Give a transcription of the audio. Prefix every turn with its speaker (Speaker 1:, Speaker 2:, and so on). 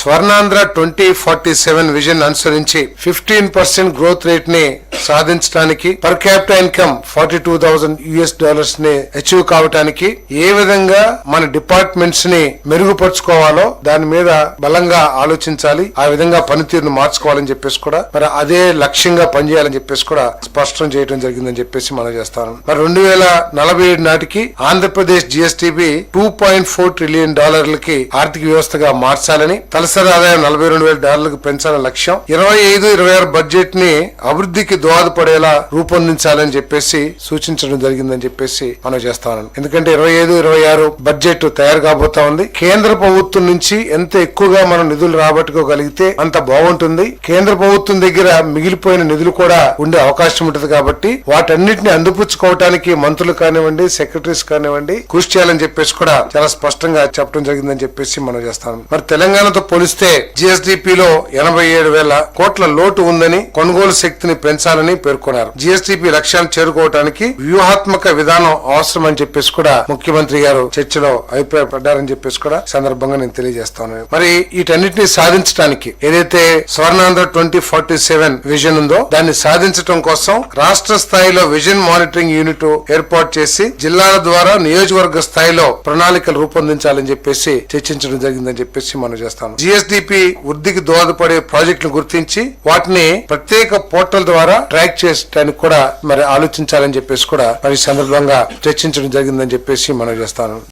Speaker 1: Swarnandhra twenty forty seven vision అనుసరించి fifteen percent growth రేట్ని సాధించడానికి per capital income forty two thousand US డాలర్స్ని achieve కావటానికి ఏ విధంగా మన డిపార్ట్మెంట్స్ని మెరుగుపరుచుకోవాలో దాని మీద బలంగా ఆలోచించాలి ఆ విధంగా పనితీరును మార్చుకోవాలని చెప్పేసి కూడా మరి అదే లక్ష్యంగా పనిచేయాలని చెప్పేసి కూడా స్పష్టం చేయడం జరిగిందని చెప్పేసి మనం చేస్తాను. మరి రెండు వేల నలభై ఏడు నాటికి Andhra Pradesh GSDP two point four trillion డాలర్లకి ఆర్థిక వ్యవస్థగా మార్చాలని తలసరి ఆదాయం నలభై రెండు వేల డాలర్లకు పెంచాలని లక్ష్యం ఇరవై ఐదు ఇరవై ఆరు బడ్జెట్ని అభివృద్ధికి దోహదపడేలా రూపొందించాలని చెప్పేసి సూచించడం జరిగిందని చెప్పేసి మనం చేస్తాను ఎందుకంటే ఇరవై ఐదు ఇరవై ఆరు బడ్జెట్ తయారు కాబోతా ఉంది. కేంద్ర ప్రభుత్వం నుంచి ఎంత ఎక్కువగా మనం నిధులు రాబట్టుకోగలిగితే అంత బాగుంటుంది. కేంద్ర ప్రభుత్వం దగ్గర మిగిలిపోయిన నిధులు కూడా ఉండే అవకాశం ఉంటుంది కాబట్టి వాటన్నిటిని అందిపుచ్చుకోవటానికి మంత్రులు కానివ్వండి సెక్రటరీస్ కానివ్వండి కృషి చేయాలని చెప్పేసి కూడా చాలా స్పష్టంగా చెప్పడం జరిగిందని చెప్పేసి మనం చేస్తాం మరి తెలంగాణతో పోలిస్తే జిఎస్డిపిలో ఎనభై ఏడు వేల కోట్ల లోటు ఉందని కొనుగోలు శక్తిని పెంచాలని పేర్కొన్నారు. జిఎస్డిపి లక్ష్యాన్ని చేరుకోవడానికి వ్యూహాత్మక విధానం అవసరం అని చెప్పేసి కూడా ముఖ్యమంత్రి గారు చర్చలో అభిప్రాయపడ్డారని చెప్పేసి కూడా సందర్భంగా నేను తెలియజేస్తాను మరి వీటన్నిటిని సాధించడానికి ఏదైతే Swarnandhra twenty forty seven vision ఉందో దాన్ని సాధించడం కోసం రాష్ట్ర స్థాయిలో విజన్ మానిటరింగ్ యూనిట్ ఏర్పాటు చేసి జిల్లాల ద్వారా నియోజకవర్గ స్థాయిలో ప్రణాళికలు రూపొందించాలని చెప్పేసి చర్చించడం జరిగిందని చెప్పేసి మనం చేస్తాం జిఎస్డిపి వృద్ధికి దోహదపడే ప్రాజెక్టులు గుర్తించి వాటిని ప్రత్యేక పోర్టల్ ద్వారా ట్రాక్ చేయడానికి కూడా మరి ఆలోచించాలని చెప్పేసి కూడా మరి సందర్భంగా చర్చించడం జరిగిందని చెప్పేసి మనం చేస్తాను.